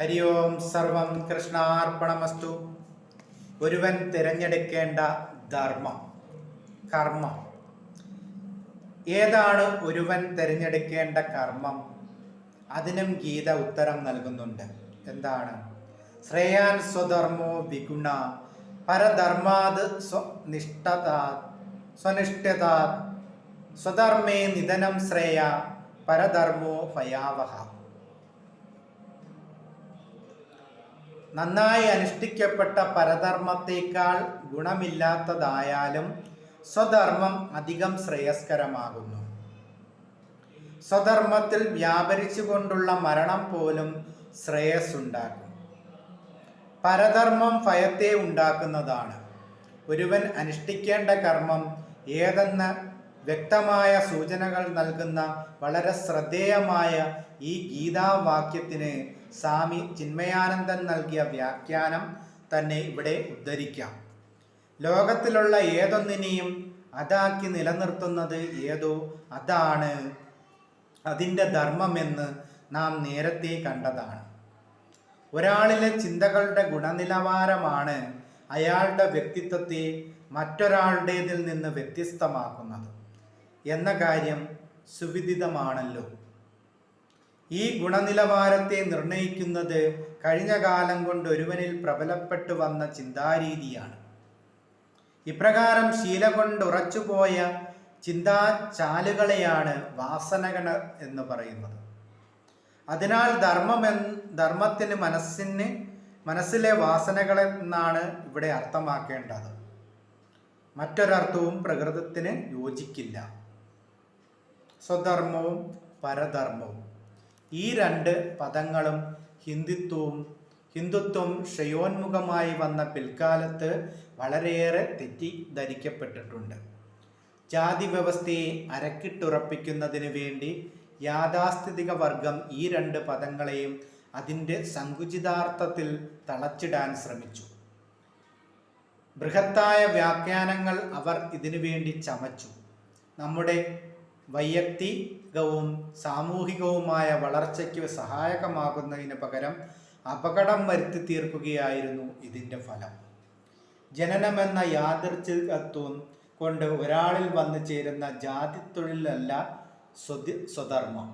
ഹരി ഓം സർവം കൃഷ്ണാർപ്പണമസ്തു ഒരുവൻ തിരഞ്ഞെടുക്കേണ്ട ധർമ്മം കർമ്മം. ഏതാണ് ഒരുവൻ തിരഞ്ഞെടുക്കേണ്ട കർമ്മം? അതിനും ഗീത ഉത്തരം നൽകുന്നുണ്ട്. എന്താണ്? ശ്രേയാൻ സ്വധർമ്മോ വിഗുണ പരധർമാത് സ്വനിഷ്ഠതാ സ്വനിഷ്ഠതാ സ്വധർമ്മേ നിധനം ശ്രേയ പരധർമ്മോ ഭയാവഹ. നന്നായി അനുഷ്ഠിക്കപ്പെട്ട പരധർമ്മത്തേക്കാൾ ഗുണമില്ലാത്തതായാലും സ്വധർമ്മം അധികം ശ്രേയസ്കരമാകുന്നു. സ്വധർമ്മത്തിൽ വ്യാപരിച്ചുകൊണ്ടുള്ള മരണം പോലും ശ്രേയസ്സുണ്ടാക്കും. പരധർമ്മം ഭയത്തെ ഉണ്ടാക്കുന്നതാണ്. ഒരുവൻ അനുഷ്ഠിക്കേണ്ട കർമ്മം ഏതെന്ന വ്യക്തമായ സൂചനകൾ നൽകുന്ന വളരെ ശ്രദ്ധേയമായ ഈ ഗീതാവാക്യത്തിന് സ്വാമി ചിന്മയാനന്ദൻ നൽകിയ വ്യാഖ്യാനം തന്നെ ഇവിടെ ഉദ്ധരിക്കാം. ലോകത്തിലുള്ള ഏതൊന്നിനെയും അതാക്കി നിലനിർത്തുന്നത് ഏതോ അതാണ്. അതിന്റെ ധർമ്മമെന്ന് നാം നേരത്തെ കണ്ടതാണ്. ഒരാളിലെ ചിന്തകളുടെ ഗുണനിലവാരമാണ് അയാളുടെ വ്യക്തിത്വത്തെ മറ്റൊരാളുടേതിൽ നിന്ന് വ്യത്യസ്തമാക്കുന്നത്. എന്ന കാര്യം സുവിദിതമാണല്ലോ. ഈ ഗുണനിലവാരത്തെ നിർണയിക്കുന്നത് കഴിഞ്ഞ കാലം കൊണ്ട് ഒരുവനിൽ പ്രബലപ്പെട്ടു വന്ന ചിന്താരീതിയാണ്. ഇപ്രകാരം ശീല കൊണ്ട് ഉറച്ചുപോയ ചിന്താചാലുകളെയാണ് വാസനകൾ എന്ന് പറയുന്നത്. അതിനാൽ ധർമ്മം ധർമ്മത്തിന് മനസ്സിന് മനസ്സിലെ വാസനകൾ എന്നാണ് ഇവിടെ അർത്ഥമാക്കേണ്ടത്. മറ്റൊരർത്ഥവും പ്രകൃതത്തിന് യോജിക്കില്ല. സ്വധർമ്മവും പരധർമ്മവും. ഈ രണ്ട് പദങ്ങളും ഹിന്ദുത്വവും ഹിന്ദുത്വം ക്ഷയോന്മുഖമായി വന്ന പിൽക്കാലത്ത് വളരെയേറെ തെറ്റിദ്ധരിക്കപ്പെട്ടിട്ടുണ്ട്. ജാതി വ്യവസ്ഥയെ അരക്കിട്ടുറപ്പിക്കുന്നതിന് വേണ്ടി യാഥാസ്ഥിതിക വർഗം ഈ രണ്ട് പദങ്ങളെയും അതിന്റെ സങ്കുചിതാർത്ഥത്തിൽ തളച്ചിടാൻ ശ്രമിച്ചു. ബൃഹത്തായ വ്യാഖ്യാനങ്ങൾ അവർ ഇതിനു വേണ്ടി ചമച്ചു. നമ്മുടെ വൈയക്തികവും സാമൂഹികവുമായ വളർച്ചയ്ക്ക് സഹായകമാകുന്നതിന് പകരം അപകടം വരുത്തി തീർക്കുകയായിരുന്നു ഇതിന്റെ ഫലം. ജനനമെന്ന യാദൃച്ഛികത്വം കൊണ്ട് ഒരാളിൽ വന്നു ചേരുന്ന ജാതിത്തൊഴിലല്ല സ്വതി സ്വധർമ്മം.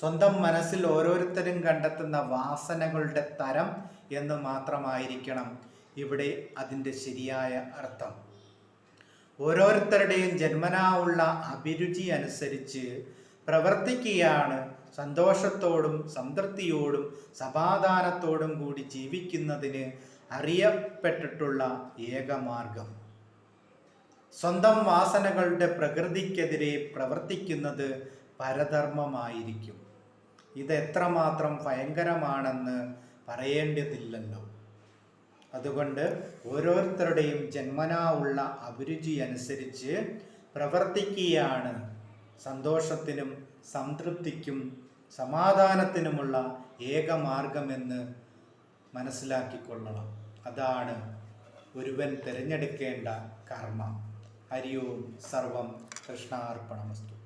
സ്വന്തം മനസ്സിൽ ഓരോരുത്തരും കണ്ടെത്തുന്ന വാസനകളുടെ തരം എന്ന് മാത്രമായിരിക്കണം ഇവിടെ അതിന്റെ ശരിയായ അർത്ഥം. ഓരോരുത്തരുടെയും ജന്മനാ ഉള്ള അഭിരുചി അനുസരിച്ച് പ്രവർത്തിക്കുകയാണ്. സന്തോഷത്തോടും സംതൃപ്തിയോടും സമാധാനത്തോടും കൂടി ജീവിക്കുന്നതിന് അറിയപ്പെട്ടിട്ടുള്ള ഏകമാർഗം സ്വന്തം വാസനകളുടെ പ്രകൃതിക്കെതിരെ പ്രവർത്തിക്കുന്നത് പരധർമ്മമായിരിക്കും. ഇത് എത്രമാത്രം ഭയങ്കരമാണെന്ന് പറയേണ്ടതില്ലല്ലോ. അതുകൊണ്ട് ഓരോരുത്തരുടെയും ജന്മനാ ഉള്ള അഭിരുചി അനുസരിച്ച് പ്രവർത്തിക്കുകയാണ്. സന്തോഷത്തിനും സംതൃപ്തിക്കും സമാധാനത്തിനുമുള്ള ഏക മാർഗമെന്ന് മനസ്സിലാക്കിക്കൊള്ളണം. അതാണ് ഒരുവൻ തിരഞ്ഞെടുക്കേണ്ട കർമ്മം. ഹരി ഓം സർവം കൃഷ്ണാർപ്പണമസ്തു.